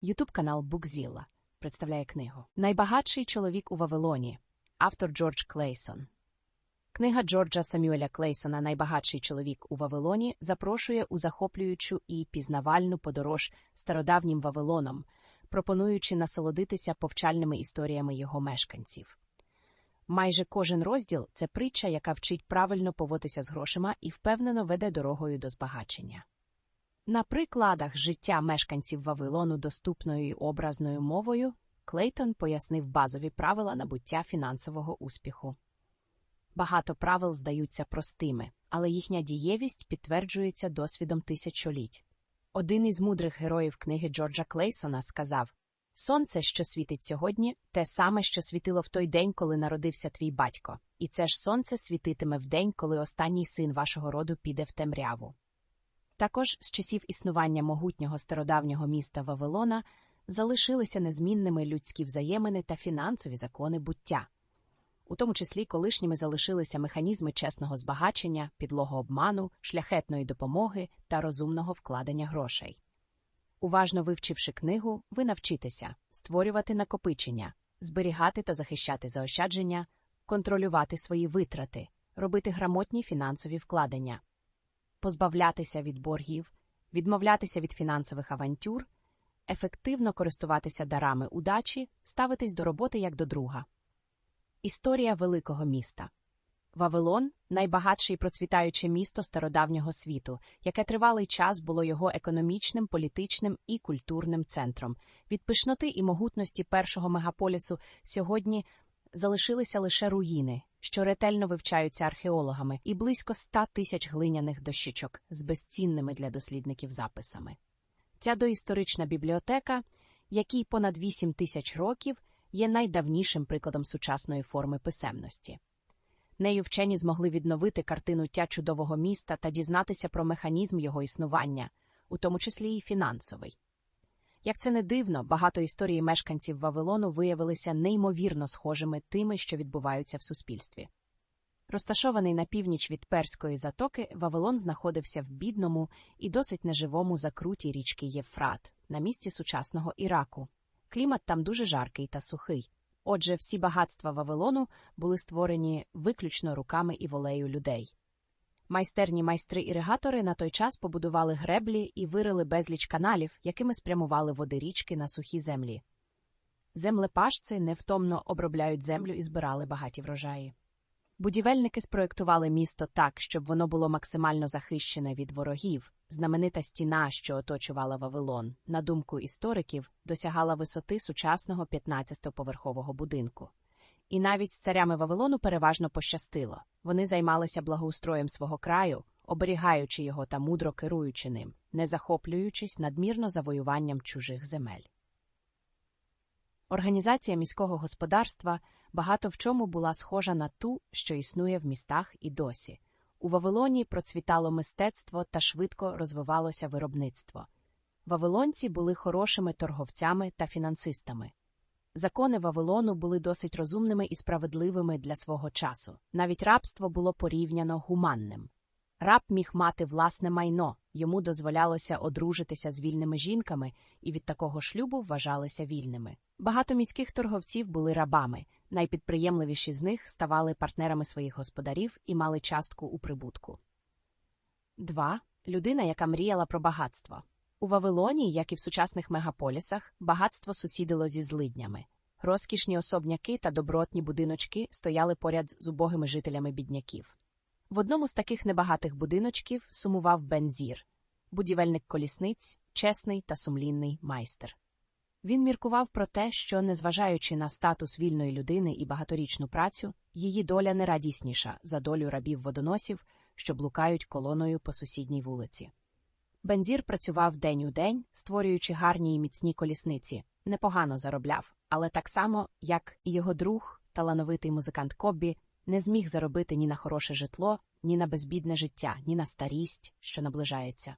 Ютуб канал Букзілла представляє книгу Найбагатший чоловік у Вавилоні. Автор Джордж Клейсон. Книга Джорджа Самюеля Клейсона Найбагатший чоловік у Вавилоні запрошує у захоплюючу і пізнавальну подорож стародавнім Вавилоном, пропонуючи насолодитися повчальними історіями його мешканців. Майже кожен розділ це притча, яка вчить правильно поводитися з грошима і впевнено веде дорогою до збагачення. На прикладах життя мешканців Вавилону доступною і образною мовою Клейтон пояснив базові правила набуття фінансового успіху. Багато правил здаються простими, але їхня дієвість підтверджується досвідом тисячоліть. Один із мудрих героїв книги Джорджа Клейсона сказав Сонце, що світить сьогодні, те саме, що світило в той день, коли народився твій батько, і це ж сонце світитиме в день, коли останній син вашого роду піде в темряву. Також з часів існування могутнього стародавнього міста Вавилона залишилися незмінними людські взаємини та фінансові закони буття. У тому числі колишніми залишилися механізми чесного збагачення, підлого обману, шляхетної допомоги та розумного вкладення грошей. Уважно вивчивши книгу, ви навчитеся створювати накопичення, зберігати та захищати заощадження, контролювати свої витрати, робити грамотні фінансові вкладення, позбавлятися від боргів, відмовлятися від фінансових авантюр, ефективно користуватися дарами удачі, ставитись до роботи як до друга. Історія великого міста Вавилон найбагатше і процвітаюче місто стародавнього світу, яке тривалий час було його економічним, політичним і культурним центром. Від пишноти і могутності першого мегаполісу сьогодні залишилися лише руїни, що ретельно вивчаються археологами, і близько ста тисяч глиняних дощечок з безцінними для дослідників записами. Ця доісторична бібліотека, якій понад 8 тисяч років, є найдавнішим прикладом сучасної форми писемності. Нею вчені змогли відновити картину тя чудового міста та дізнатися про механізм його існування, у тому числі і фінансовий. Як це не дивно, багато історій мешканців Вавилону виявилися неймовірно схожими тими, що відбуваються в суспільстві. Розташований на північ від Перської затоки, Вавилон знаходився в бідному і досить неживому закруті річки Єфрат, на місці сучасного Іраку. Клімат там дуже жаркий та сухий. Отже, всі багатства Вавилону були створені виключно руками і волею людей. Майстерні майстри-іригатори на той час побудували греблі і вирили безліч каналів, якими спрямували води річки на сухі землі. Землепашці невтомно обробляють землю і збирали багаті врожаї. Будівельники спроектували місто так, щоб воно було максимально захищене від ворогів. Знаменита стіна, що оточувала Вавилон, на думку істориків, досягала висоти сучасного 15-поверхового будинку. І навіть з царями Вавилону переважно пощастило вони займалися благоустроєм свого краю, оберігаючи його та мудро керуючи ним, не захоплюючись надмірно завоюванням чужих земель. Організація міського господарства багато в чому була схожа на ту, що існує в містах і досі. У Вавилоні процвітало мистецтво та швидко розвивалося виробництво. Вавилонці були хорошими торговцями та фінансистами. Закони Вавилону були досить розумними і справедливими для свого часу. Навіть рабство було порівняно гуманним. Раб міг мати власне майно, йому дозволялося одружитися з вільними жінками, і від такого шлюбу вважалися вільними. Багато міських торговців були рабами, найпідприємливіші з них ставали партнерами своїх господарів і мали частку у прибутку. 2. людина, яка мріяла про багатство. У Вавилоні, як і в сучасних мегаполісах, багатство сусідило зі злиднями. Розкішні особняки та добротні будиночки стояли поряд з убогими жителями бідняків. В одному з таких небагатих будиночків сумував Бензір, будівельник колісниць, чесний та сумлінний майстер. Він міркував про те, що, незважаючи на статус вільної людини і багаторічну працю, її доля не радісніша за долю рабів водоносів, що блукають колоною по сусідній вулиці. Бензір працював день у день, створюючи гарні і міцні колісниці, непогано заробляв, але так само, як і його друг, талановитий музикант Коббі, не зміг заробити ні на хороше житло, ні на безбідне життя, ні на старість, що наближається.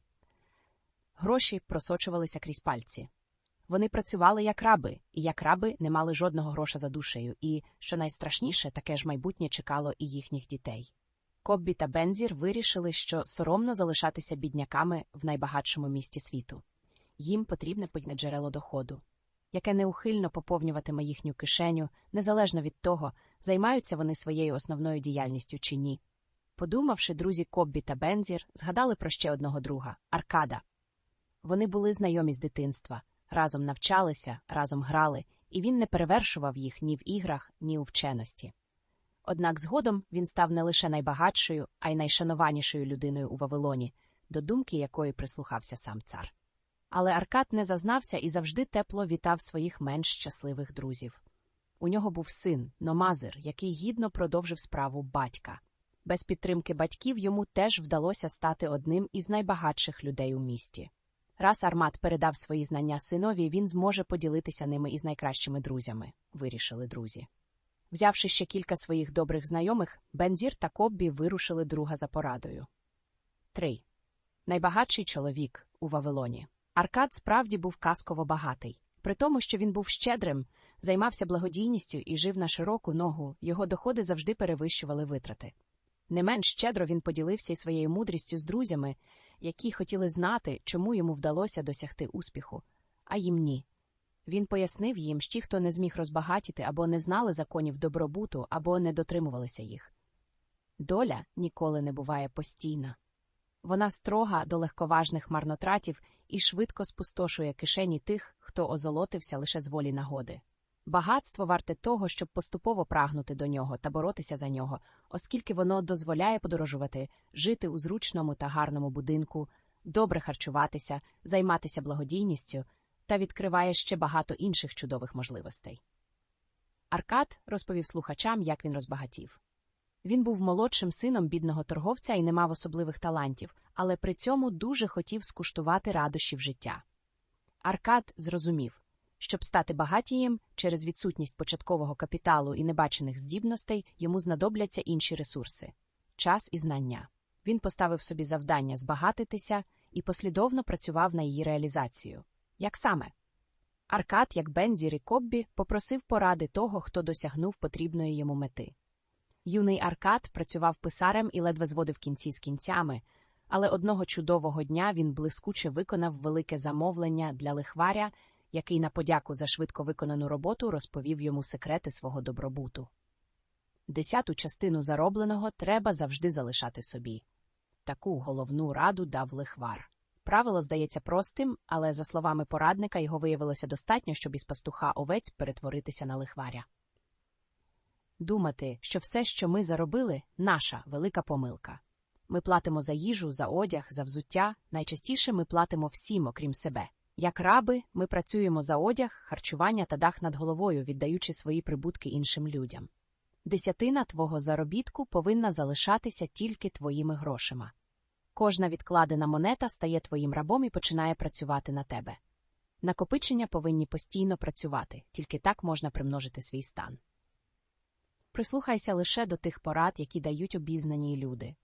Гроші просочувалися крізь пальці. Вони працювали як раби, і як раби не мали жодного гроша за душею, і, що найстрашніше, таке ж майбутнє чекало і їхніх дітей. Коббі та Бензір вирішили, що соромно залишатися бідняками в найбагатшому місті світу. їм потрібне подібне джерело доходу, яке неухильно поповнюватиме їхню кишеню, незалежно від того, займаються вони своєю основною діяльністю чи ні. Подумавши, друзі Коббі та Бензір згадали про ще одного друга Аркада. Вони були знайомі з дитинства, разом навчалися, разом грали, і він не перевершував їх ні в іграх, ні у вченості. Однак згодом він став не лише найбагатшою, а й найшанованішою людиною у Вавилоні, до думки якої прислухався сам цар. Але Аркад не зазнався і завжди тепло вітав своїх менш щасливих друзів. У нього був син, Номазир, який гідно продовжив справу батька. Без підтримки батьків йому теж вдалося стати одним із найбагатших людей у місті. Раз Армат передав свої знання синові, він зможе поділитися ними із найкращими друзями, вирішили друзі. Взявши ще кілька своїх добрих знайомих, Бензір та Коббі вирушили друга за порадою. 3. Найбагатший чоловік у Вавилоні. Аркад справді був казково багатий. При тому, що він був щедрим, займався благодійністю і жив на широку ногу, його доходи завжди перевищували витрати. Не менш щедро він поділився й своєю мудрістю з друзями, які хотіли знати, чому йому вдалося досягти успіху, а їм ні. Він пояснив їм, що ті, хто не зміг розбагатіти або не знали законів добробуту, або не дотримувалися їх. Доля ніколи не буває постійна. Вона строга до легковажних марнотратів і швидко спустошує кишені тих, хто озолотився лише з волі нагоди. Багатство варте того, щоб поступово прагнути до нього та боротися за нього, оскільки воно дозволяє подорожувати, жити у зручному та гарному будинку, добре харчуватися, займатися благодійністю та відкриває ще багато інших чудових можливостей. Аркад розповів слухачам, як він розбагатів. Він був молодшим сином бідного торговця і не мав особливих талантів, але при цьому дуже хотів скуштувати радощів життя. Аркад зрозумів, щоб стати багатієм через відсутність початкового капіталу і небачених здібностей йому знадобляться інші ресурси час і знання. Він поставив собі завдання збагатитися і послідовно працював на її реалізацію. Як саме? Аркад, як Бензір і Коббі, попросив поради того, хто досягнув потрібної йому мети. Юний Аркад працював писарем і ледве зводив кінці з кінцями, але одного чудового дня він блискуче виконав велике замовлення для лихваря, який на подяку за швидко виконану роботу розповів йому секрети свого добробуту. Десяту частину заробленого треба завжди залишати собі. Таку головну раду дав лихвар. Правило здається простим, але, за словами порадника, його виявилося достатньо, щоб із пастуха овець перетворитися на лихваря. Думати, що все, що ми заробили, наша велика помилка. Ми платимо за їжу, за одяг, за взуття. Найчастіше ми платимо всім, окрім себе. Як раби, ми працюємо за одяг, харчування та дах над головою, віддаючи свої прибутки іншим людям. Десятина твого заробітку повинна залишатися тільки твоїми грошима. Кожна відкладена монета стає твоїм рабом і починає працювати на тебе. Накопичення повинні постійно працювати, тільки так можна примножити свій стан. Прислухайся лише до тих порад, які дають обізнані люди.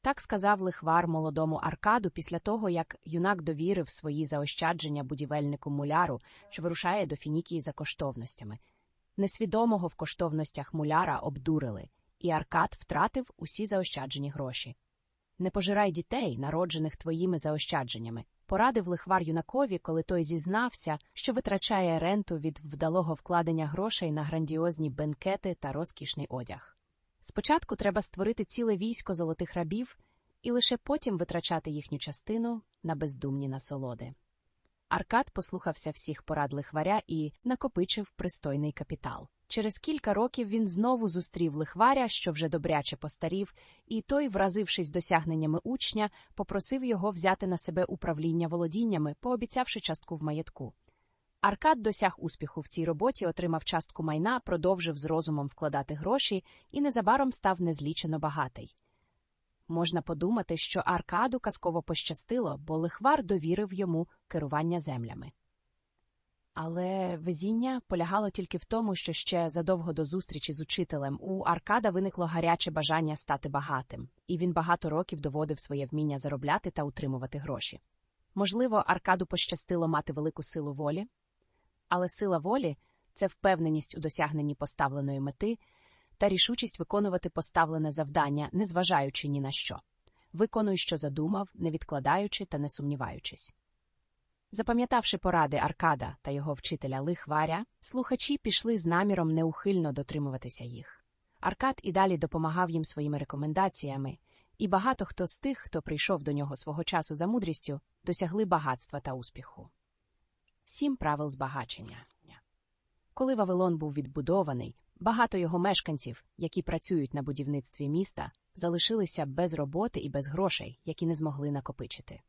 Так сказав лихвар молодому Аркаду після того, як юнак довірив свої заощадження будівельнику муляру, що вирушає до Фінікії за коштовностями. Несвідомого в коштовностях муляра обдурили, і Аркад втратив усі заощаджені гроші. Не пожирай дітей, народжених твоїми заощадженнями. Порадив лихвар юнакові, коли той зізнався, що витрачає ренту від вдалого вкладення грошей на грандіозні бенкети та розкішний одяг. Спочатку треба створити ціле військо золотих рабів і лише потім витрачати їхню частину на бездумні насолоди. Аркад послухався всіх порад лихваря і накопичив пристойний капітал. Через кілька років він знову зустрів лихваря, що вже добряче постарів, і той, вразившись досягненнями учня, попросив його взяти на себе управління володіннями, пообіцявши частку в маєтку. Аркад досяг успіху в цій роботі, отримав частку майна, продовжив з розумом вкладати гроші і незабаром став незлічено багатий. Можна подумати, що Аркаду казково пощастило, бо лихвар довірив йому керування землями. Але везіння полягало тільки в тому, що ще задовго до зустрічі з учителем у Аркада виникло гаряче бажання стати багатим, і він багато років доводив своє вміння заробляти та утримувати гроші. Можливо, Аркаду пощастило мати велику силу волі, але сила волі це впевненість у досягненні поставленої мети та рішучість виконувати поставлене завдання, незважаючи ні на що. Виконуй, що задумав, не відкладаючи та не сумніваючись. Запам'ятавши поради Аркада та його вчителя Лихваря, слухачі пішли з наміром неухильно дотримуватися їх. Аркад і далі допомагав їм своїми рекомендаціями, і багато хто з тих, хто прийшов до нього свого часу за мудрістю, досягли багатства та успіху. Сім правил збагачення. Коли Вавилон був відбудований, багато його мешканців, які працюють на будівництві міста, залишилися без роботи і без грошей, які не змогли накопичити.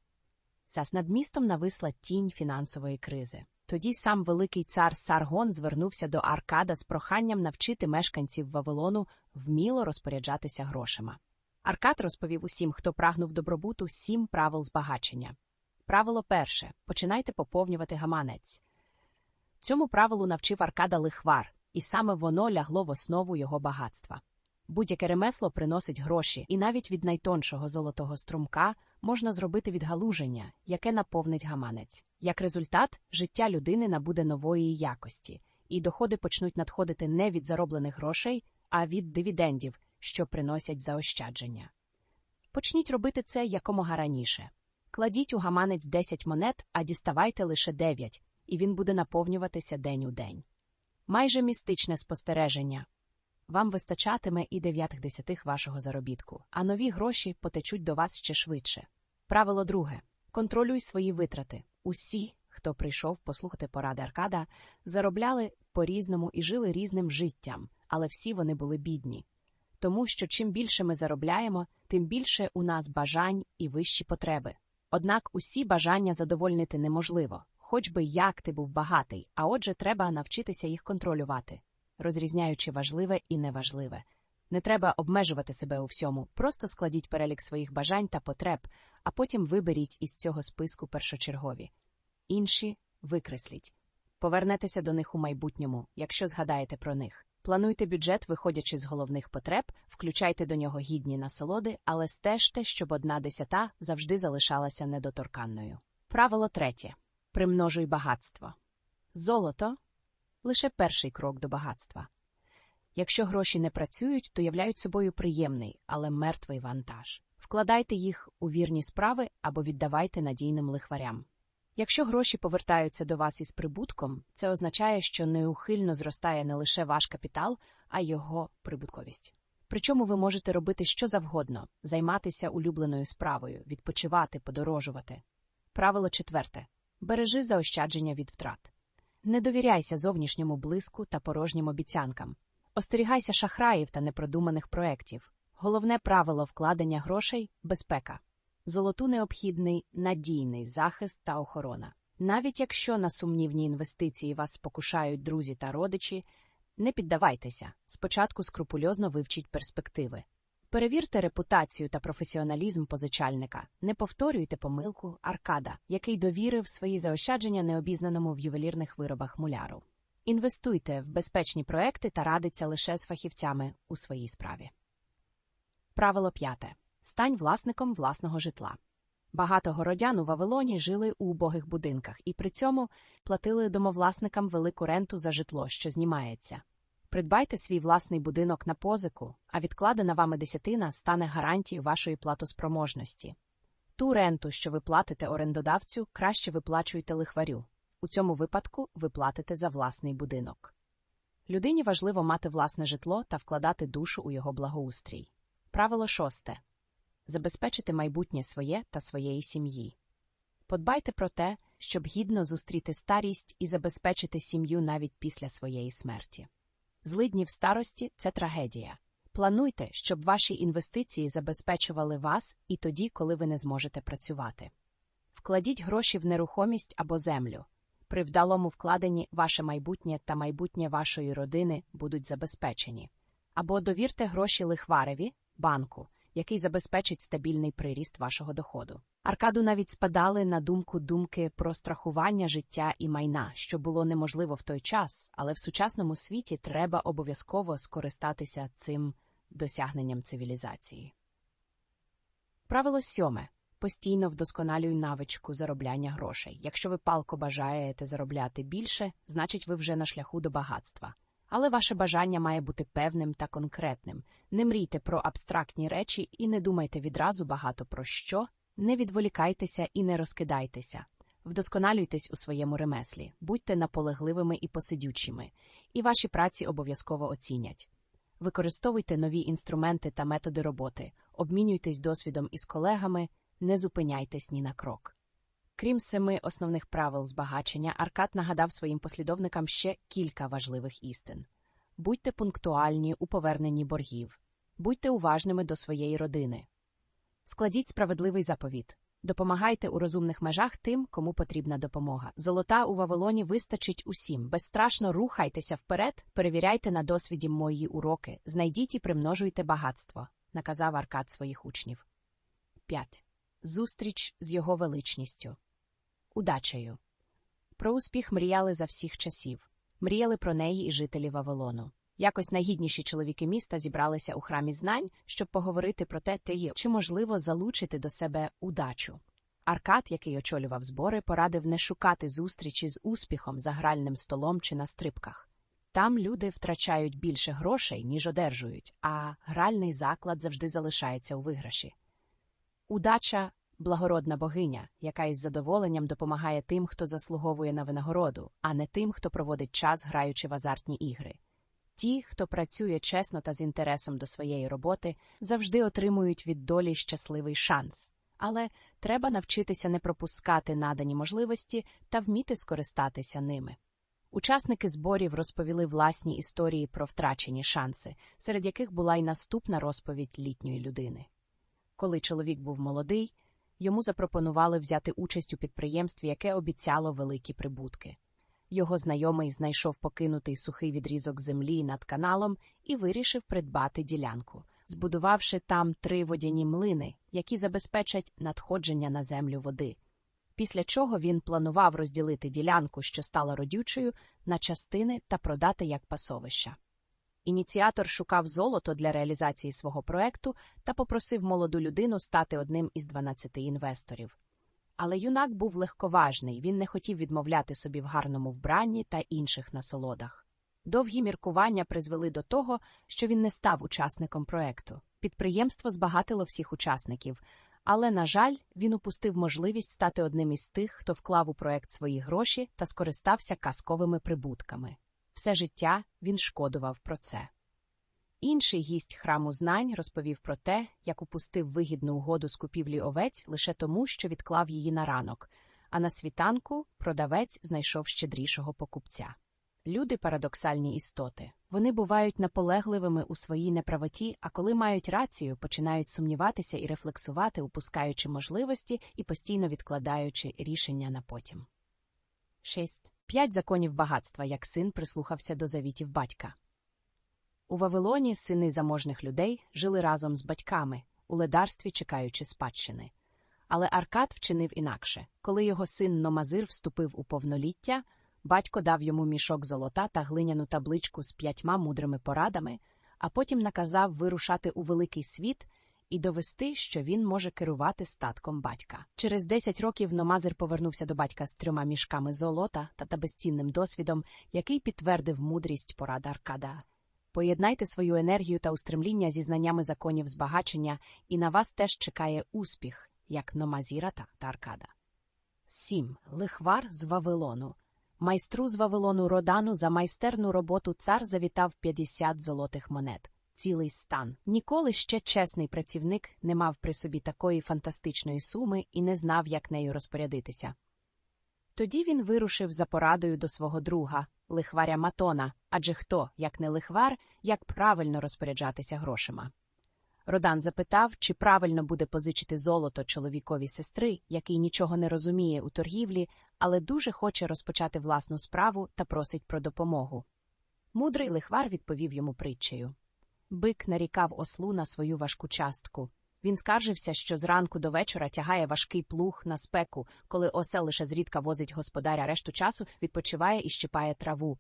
Зас над містом нависла тінь фінансової кризи. Тоді сам великий цар Саргон звернувся до Аркада з проханням навчити мешканців Вавилону вміло розпоряджатися грошима. Аркад розповів усім, хто прагнув добробуту, сім правил збагачення. Правило перше починайте поповнювати гаманець. Цьому правилу навчив Аркада лихвар, і саме воно лягло в основу його багатства. Будь-яке ремесло приносить гроші, і навіть від найтоншого золотого струмка можна зробити відгалуження, яке наповнить гаманець. Як результат, життя людини набуде нової якості, і доходи почнуть надходити не від зароблених грошей, а від дивідендів, що приносять заощадження. Почніть робити це якомога раніше. Кладіть у гаманець 10 монет, а діставайте лише 9, і він буде наповнюватися день у день. Майже містичне спостереження. Вам вистачатиме і дев'ятих десятих вашого заробітку, а нові гроші потечуть до вас ще швидше. Правило друге контролюй свої витрати. Усі, хто прийшов послухати поради Аркада, заробляли по різному і жили різним життям, але всі вони були бідні. Тому що чим більше ми заробляємо, тим більше у нас бажань і вищі потреби. Однак усі бажання задовольнити неможливо, хоч би як ти був багатий, а отже, треба навчитися їх контролювати розрізняючи важливе і неважливе. Не треба обмежувати себе у всьому, просто складіть перелік своїх бажань та потреб, а потім виберіть із цього списку першочергові. Інші викресліть. Повернетеся до них у майбутньому, якщо згадаєте про них. Плануйте бюджет, виходячи з головних потреб, включайте до нього гідні насолоди, але стежте, щоб одна десята завжди залишалася недоторканною. Правило третє примножуй багатство. Золото лише перший крок до багатства. Якщо гроші не працюють, то являють собою приємний, але мертвий вантаж. Вкладайте їх у вірні справи або віддавайте надійним лихварям. Якщо гроші повертаються до вас із прибутком, це означає, що неухильно зростає не лише ваш капітал, а його прибутковість. Причому ви можете робити що завгодно, займатися улюбленою справою, відпочивати, подорожувати. Правило четверте бережи заощадження від втрат. Не довіряйся зовнішньому блиску та порожнім обіцянкам. Остерігайся шахраїв та непродуманих проєктів. Головне правило вкладення грошей безпека. Золоту необхідний надійний захист та охорона. Навіть якщо на сумнівні інвестиції вас спокушають друзі та родичі, не піддавайтеся. Спочатку скрупульозно вивчіть перспективи. Перевірте репутацію та професіоналізм позичальника. Не повторюйте помилку Аркада, який довірив свої заощадження необізнаному в ювелірних виробах муляру. Інвестуйте в безпечні проекти та радиться лише з фахівцями у своїй справі. Правило п'яте. Стань власником власного житла. Багато городян у Вавилоні жили у убогих будинках і при цьому платили домовласникам велику ренту за житло, що знімається. Придбайте свій власний будинок на позику, а відкладена вами десятина стане гарантією вашої платоспроможності. Ту ренту, що ви платите орендодавцю, краще виплачуйте лихварю. У цьому випадку ви платите за власний будинок. Людині важливо мати власне житло та вкладати душу у його благоустрій. Правило шосте забезпечити майбутнє своє та своєї сім'ї. Подбайте про те, щоб гідно зустріти старість і забезпечити сім'ю навіть після своєї смерті. Злидні в старості це трагедія. Плануйте, щоб ваші інвестиції забезпечували вас і тоді, коли ви не зможете працювати. Вкладіть гроші в нерухомість або землю. При вдалому вкладенні ваше майбутнє та майбутнє вашої родини будуть забезпечені. Або довірте гроші лихвареві, банку, який забезпечить стабільний приріст вашого доходу. Аркаду навіть спадали на думку думки про страхування життя і майна, що було неможливо в той час, але в сучасному світі треба обов'язково скористатися цим досягненням цивілізації. Правило сьоме. Постійно вдосконалюй навичку заробляння грошей. Якщо ви палко бажаєте заробляти більше, значить ви вже на шляху до багатства. Але ваше бажання має бути певним та конкретним. Не мрійте про абстрактні речі і не думайте відразу багато про що, не відволікайтеся і не розкидайтеся. Вдосконалюйтесь у своєму ремеслі, будьте наполегливими і посидючими, і ваші праці обов'язково оцінять. Використовуйте нові інструменти та методи роботи, обмінюйтесь досвідом із колегами, не зупиняйтесь ні на крок. Крім семи основних правил збагачення, Аркад нагадав своїм послідовникам ще кілька важливих істин. Будьте пунктуальні у поверненні боргів, будьте уважними до своєї родини. Складіть справедливий заповіт. Допомагайте у розумних межах тим, кому потрібна допомога. Золота у Вавилоні вистачить усім. Безстрашно рухайтеся вперед, перевіряйте на досвіді мої уроки, знайдіть і примножуйте багатство, наказав Аркад своїх учнів. 5. Зустріч з його величністю. Удачею. Про успіх мріяли за всіх часів. Мріяли про неї і жителі Вавилону. Якось найгідніші чоловіки міста зібралися у храмі знань, щоб поговорити про те, чи можливо залучити до себе удачу. Аркад, який очолював збори, порадив не шукати зустрічі з успіхом за гральним столом чи на стрибках. Там люди втрачають більше грошей, ніж одержують, а гральний заклад завжди залишається у виграші. Удача благородна богиня, яка із задоволенням допомагає тим, хто заслуговує на винагороду, а не тим, хто проводить час, граючи в азартні ігри. Ті, хто працює чесно та з інтересом до своєї роботи, завжди отримують від долі щасливий шанс. Але треба навчитися не пропускати надані можливості та вміти скористатися ними. Учасники зборів розповіли власні історії про втрачені шанси, серед яких була й наступна розповідь літньої людини. Коли чоловік був молодий, йому запропонували взяти участь у підприємстві, яке обіцяло великі прибутки. Його знайомий знайшов покинутий сухий відрізок землі над каналом і вирішив придбати ділянку, збудувавши там три водяні млини, які забезпечать надходження на землю води. Після чого він планував розділити ділянку, що стала родючою, на частини та продати як пасовища. Ініціатор шукав золото для реалізації свого проекту та попросив молоду людину стати одним із 12 інвесторів. Але юнак був легковажний, він не хотів відмовляти собі в гарному вбранні та інших насолодах. Довгі міркування призвели до того, що він не став учасником проекту. Підприємство збагатило всіх учасників, але, на жаль, він упустив можливість стати одним із тих, хто вклав у проект свої гроші та скористався казковими прибутками. Все життя він шкодував про це. Інший гість храму знань розповів про те, як упустив вигідну угоду з купівлі овець лише тому, що відклав її на ранок, а на світанку продавець знайшов щедрішого покупця. Люди парадоксальні істоти. Вони бувають наполегливими у своїй неправоті, а коли мають рацію, починають сумніватися і рефлексувати, упускаючи можливості і постійно відкладаючи рішення на потім. 6. П'ять законів багатства, як син прислухався до завітів батька. У Вавилоні сини заможних людей жили разом з батьками, у ледарстві чекаючи спадщини. Але Аркад вчинив інакше. Коли його син Номазир вступив у повноліття, батько дав йому мішок золота та глиняну табличку з п'ятьма мудрими порадами, а потім наказав вирушати у великий світ і довести, що він може керувати статком батька. Через десять років Номазир повернувся до батька з трьома мішками золота та та безцінним досвідом, який підтвердив мудрість порад Аркада. Поєднайте свою енергію та устремління зі знаннями законів збагачення, і на вас теж чекає успіх, як Номазіра та Аркада. 7. Лихвар з Вавилону. Майстру з Вавилону Родану за майстерну роботу цар завітав 50 золотих монет. Цілий стан. Ніколи ще чесний працівник не мав при собі такої фантастичної суми і не знав, як нею розпорядитися. Тоді він вирушив за порадою до свого друга, лихваря Матона, адже хто, як не лихвар, як правильно розпоряджатися грошима. Родан запитав, чи правильно буде позичити золото чоловікові сестри, який нічого не розуміє у торгівлі, але дуже хоче розпочати власну справу та просить про допомогу. Мудрий лихвар відповів йому притчею. Бик нарікав ослу на свою важку частку. Він скаржився, що зранку до вечора тягає важкий плуг на спеку, коли осел лише зрідка возить господаря решту часу, відпочиває і щипає траву.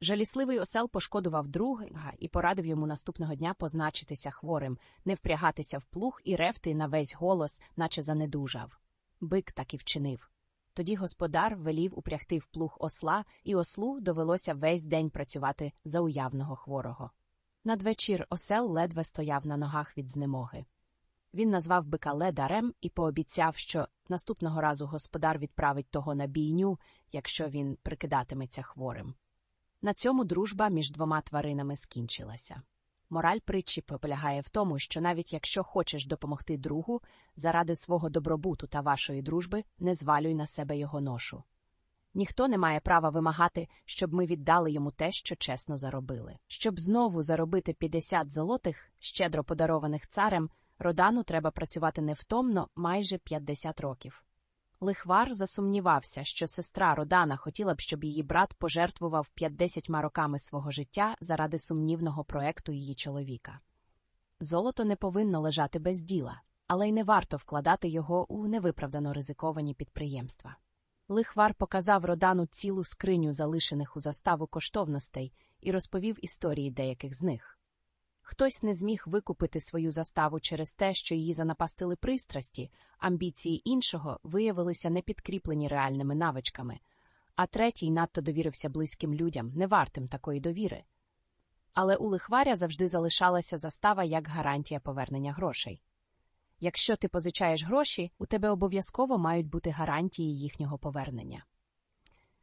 Жалісливий осел пошкодував друга і порадив йому наступного дня позначитися хворим, не впрягатися в плуг і ревти на весь голос, наче занедужав. Бик так і вчинив. Тоді господар велів упрягти в плуг осла, і ослу довелося весь день працювати за уявного хворого. Надвечір осел ледве стояв на ногах від знемоги. Він назвав бика ледарем і пообіцяв, що наступного разу господар відправить того на бійню, якщо він прикидатиметься хворим. На цьому дружба між двома тваринами скінчилася. Мораль притчі полягає в тому, що навіть якщо хочеш допомогти другу, заради свого добробуту та вашої дружби не звалюй на себе його ношу. Ніхто не має права вимагати, щоб ми віддали йому те, що чесно заробили. Щоб знову заробити 50 золотих, щедро подарованих царем, Родану треба працювати невтомно майже 50 років. Лихвар засумнівався, що сестра Родана хотіла б, щоб її брат пожертвував 50 роками свого життя заради сумнівного проекту її чоловіка. Золото не повинно лежати без діла, але й не варто вкладати його у невиправдано ризиковані підприємства. Лихвар показав Родану цілу скриню залишених у заставу коштовностей і розповів історії деяких з них. Хтось не зміг викупити свою заставу через те, що її занапастили пристрасті, амбіції іншого виявилися непідкріплені реальними навичками, а третій надто довірився близьким людям, не вартим такої довіри. Але у лихваря завжди залишалася застава як гарантія повернення грошей. Якщо ти позичаєш гроші, у тебе обов'язково мають бути гарантії їхнього повернення.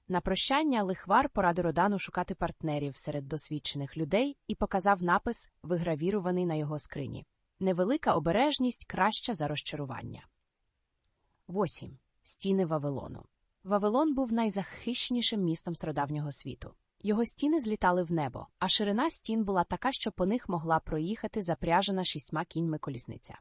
На прощання лихвар порадив Родану шукати партнерів серед досвідчених людей і показав напис, вигравірований на його скрині. Невелика обережність краща за розчарування. 8. Стіни Вавилону. Вавилон був найзахищнішим містом стародавнього світу. Його стіни злітали в небо, а ширина стін була така, що по них могла проїхати запряжена шістьма кіньми колісниця.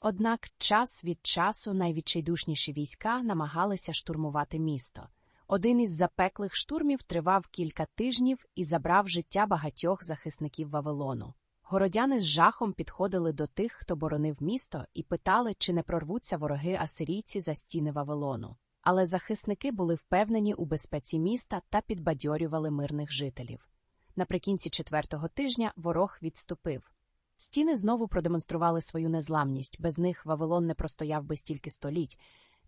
Однак час від часу найвідчайдушніші війська намагалися штурмувати місто. Один із запеклих штурмів тривав кілька тижнів і забрав життя багатьох захисників Вавилону. Городяни з жахом підходили до тих, хто боронив місто, і питали, чи не прорвуться вороги асирійці за стіни Вавилону. Але захисники були впевнені у безпеці міста та підбадьорювали мирних жителів. Наприкінці четвертого тижня ворог відступив. Стіни знову продемонстрували свою незламність, без них Вавилон не простояв би стільки століть.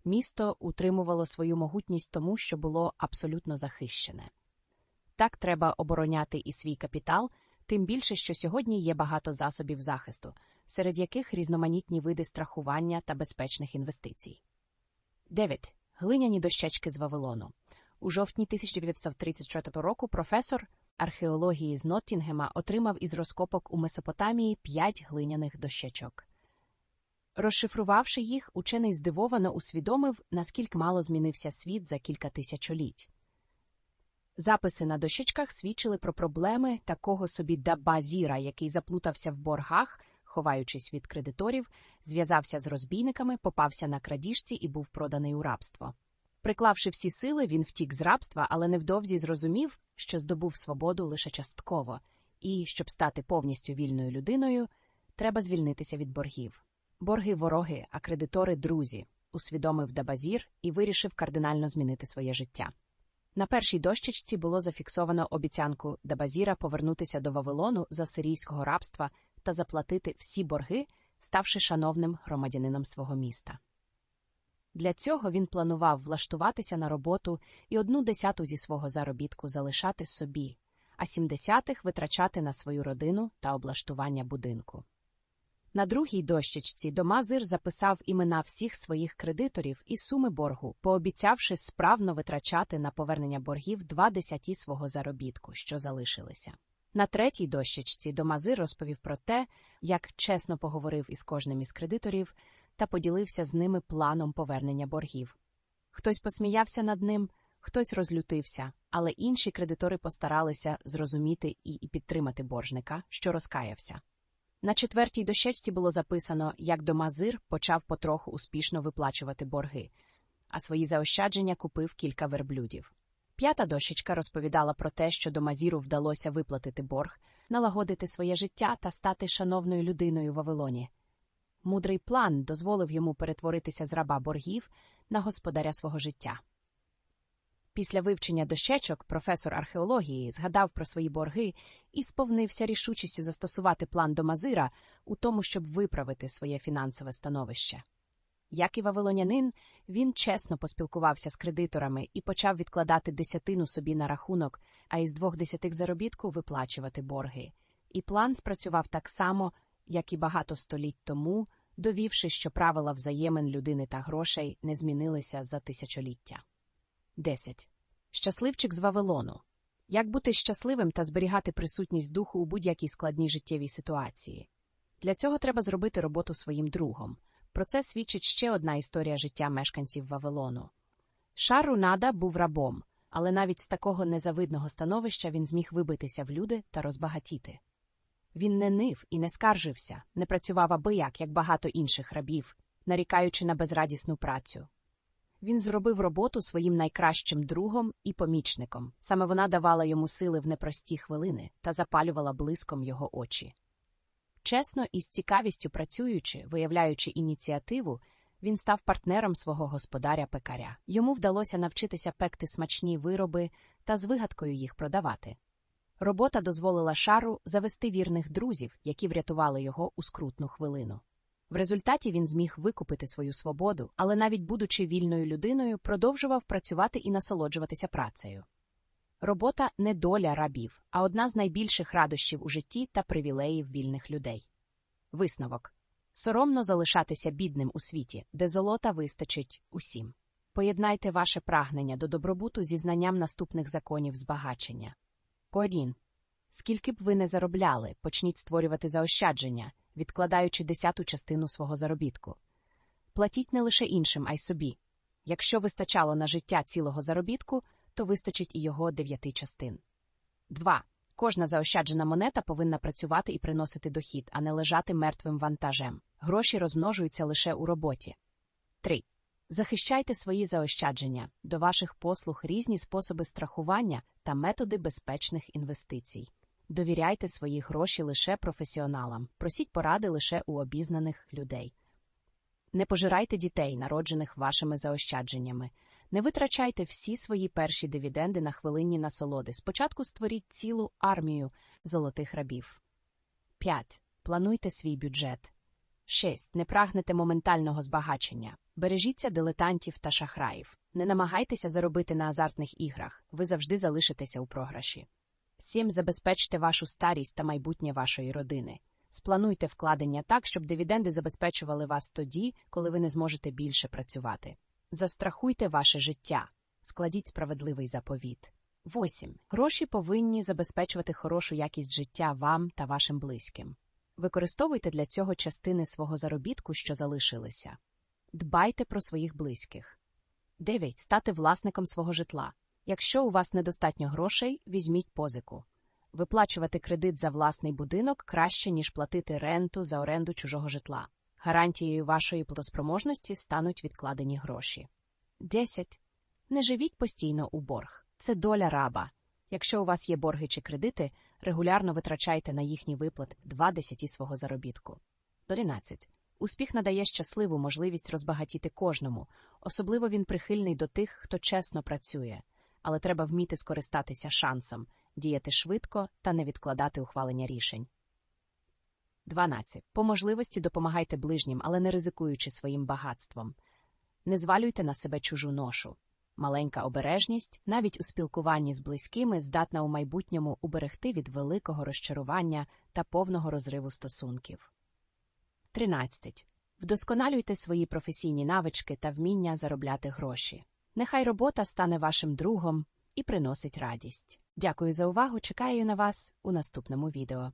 Місто утримувало свою могутність тому, що було абсолютно захищене. Так треба обороняти і свій капітал, тим більше, що сьогодні є багато засобів захисту, серед яких різноманітні види страхування та безпечних інвестицій. 9. Глиняні дощечки з Вавилону. У жовтні 1934 року професор археології з Ноттінгема отримав із розкопок у Месопотамії п'ять глиняних дощечок. Розшифрувавши їх, учений здивовано усвідомив, наскільки мало змінився світ за кілька тисячоліть. Записи на дощечках свідчили про проблеми такого собі Дабазіра, який заплутався в боргах, ховаючись від кредиторів, зв'язався з розбійниками, попався на крадіжці і був проданий у рабство. Приклавши всі сили, він втік з рабства, але невдовзі зрозумів, що здобув свободу лише частково, і, щоб стати повністю вільною людиною, треба звільнитися від боргів. Борги вороги, а кредитори друзі, усвідомив Дабазір і вирішив кардинально змінити своє життя. На першій дощечці було зафіксовано обіцянку Дабазіра повернутися до Вавилону за сирійського рабства та заплатити всі борги, ставши шановним громадянином свого міста. Для цього він планував влаштуватися на роботу і одну десяту зі свого заробітку залишати собі, а сімдесятих витрачати на свою родину та облаштування будинку. На другій дощечці Домазир записав імена всіх своїх кредиторів і суми боргу, пообіцявши справно витрачати на повернення боргів два десяті свого заробітку, що залишилися. На третій дощечці Домазир розповів про те, як чесно поговорив із кожним із кредиторів та поділився з ними планом повернення боргів. Хтось посміявся над ним, хтось розлютився, але інші кредитори постаралися зрозуміти і підтримати боржника, що розкаявся. На четвертій дощечці було записано, як Домазир почав потроху успішно виплачувати борги, а свої заощадження купив кілька верблюдів. П'ята дощечка розповідала про те, що Домазіру вдалося виплатити борг, налагодити своє життя та стати шановною людиною в Вавилоні. Мудрий план дозволив йому перетворитися з раба боргів на господаря свого життя. Після вивчення дощечок професор археології згадав про свої борги і сповнився рішучістю застосувати план до Мазира у тому, щоб виправити своє фінансове становище. Як і вавилонянин, він чесно поспілкувався з кредиторами і почав відкладати десятину собі на рахунок, а із двох десятих заробітку виплачувати борги. І план спрацював так само, як і багато століть тому довівши, що правила взаємин людини та грошей не змінилися за тисячоліття. 10. Щасливчик з Вавилону. Як бути щасливим та зберігати присутність духу у будь-якій складній життєвій ситуації? Для цього треба зробити роботу своїм другом. Про це свідчить ще одна історія життя мешканців Вавилону. Шару Нада був рабом, але навіть з такого незавидного становища він зміг вибитися в люди та розбагатіти. Він не нив і не скаржився, не працював абияк, як багато інших рабів, нарікаючи на безрадісну працю. Він зробив роботу своїм найкращим другом і помічником. Саме вона давала йому сили в непрості хвилини та запалювала блиском його очі. Чесно і з цікавістю працюючи, виявляючи ініціативу, він став партнером свого господаря пекаря. Йому вдалося навчитися пекти смачні вироби та з вигадкою їх продавати. Робота дозволила шару завести вірних друзів, які врятували його у скрутну хвилину. В результаті він зміг викупити свою свободу, але навіть будучи вільною людиною, продовжував працювати і насолоджуватися працею. Робота не доля рабів, а одна з найбільших радощів у житті та привілеїв вільних людей. Висновок соромно залишатися бідним у світі, де золота вистачить усім. Поєднайте ваше прагнення до добробуту зі знанням наступних законів збагачення. Корін. Скільки б ви не заробляли, почніть створювати заощадження, відкладаючи десяту частину свого заробітку. Платіть не лише іншим, а й собі. Якщо вистачало на життя цілого заробітку, то вистачить і його дев'яти частин. 2. Кожна заощаджена монета повинна працювати і приносити дохід, а не лежати мертвим вантажем. Гроші розмножуються лише у роботі. 3. Захищайте свої заощадження. До ваших послуг різні способи страхування та методи безпечних інвестицій. Довіряйте свої гроші лише професіоналам, просіть поради лише у обізнаних людей. Не пожирайте дітей, народжених вашими заощадженнями. Не витрачайте всі свої перші дивіденди на хвилинні насолоди. Спочатку створіть цілу армію золотих рабів. 5. Плануйте свій бюджет. 6. Не прагнете моментального збагачення. Бережіться дилетантів та шахраїв. Не намагайтеся заробити на азартних іграх. Ви завжди залишитеся у програші. 7. Забезпечте вашу старість та майбутнє вашої родини. Сплануйте вкладення так, щоб дивіденди забезпечували вас тоді, коли ви не зможете більше працювати. Застрахуйте ваше життя. Складіть справедливий заповіт. 8. Гроші повинні забезпечувати хорошу якість життя вам та вашим близьким. Використовуйте для цього частини свого заробітку, що залишилися. Дбайте про своїх близьких. 9. Стати власником свого житла. Якщо у вас недостатньо грошей, візьміть позику. Виплачувати кредит за власний будинок краще, ніж платити ренту за оренду чужого житла. Гарантією вашої платоспроможності стануть відкладені гроші. 10. Не живіть постійно у борг. Це доля раба. Якщо у вас є борги чи кредити, регулярно витрачайте на їхні виплати 2 десяті свого заробітку. 11. Успіх надає щасливу можливість розбагатіти кожному, особливо він прихильний до тих, хто чесно працює, але треба вміти скористатися шансом, діяти швидко та не відкладати ухвалення рішень. 12. По можливості допомагайте ближнім, але не ризикуючи своїм багатством. Не звалюйте на себе чужу ношу. Маленька обережність, навіть у спілкуванні з близькими, здатна у майбутньому уберегти від великого розчарування та повного розриву стосунків. 13. Вдосконалюйте свої професійні навички та вміння заробляти гроші. Нехай робота стане вашим другом і приносить радість. Дякую за увагу. Чекаю на вас у наступному відео.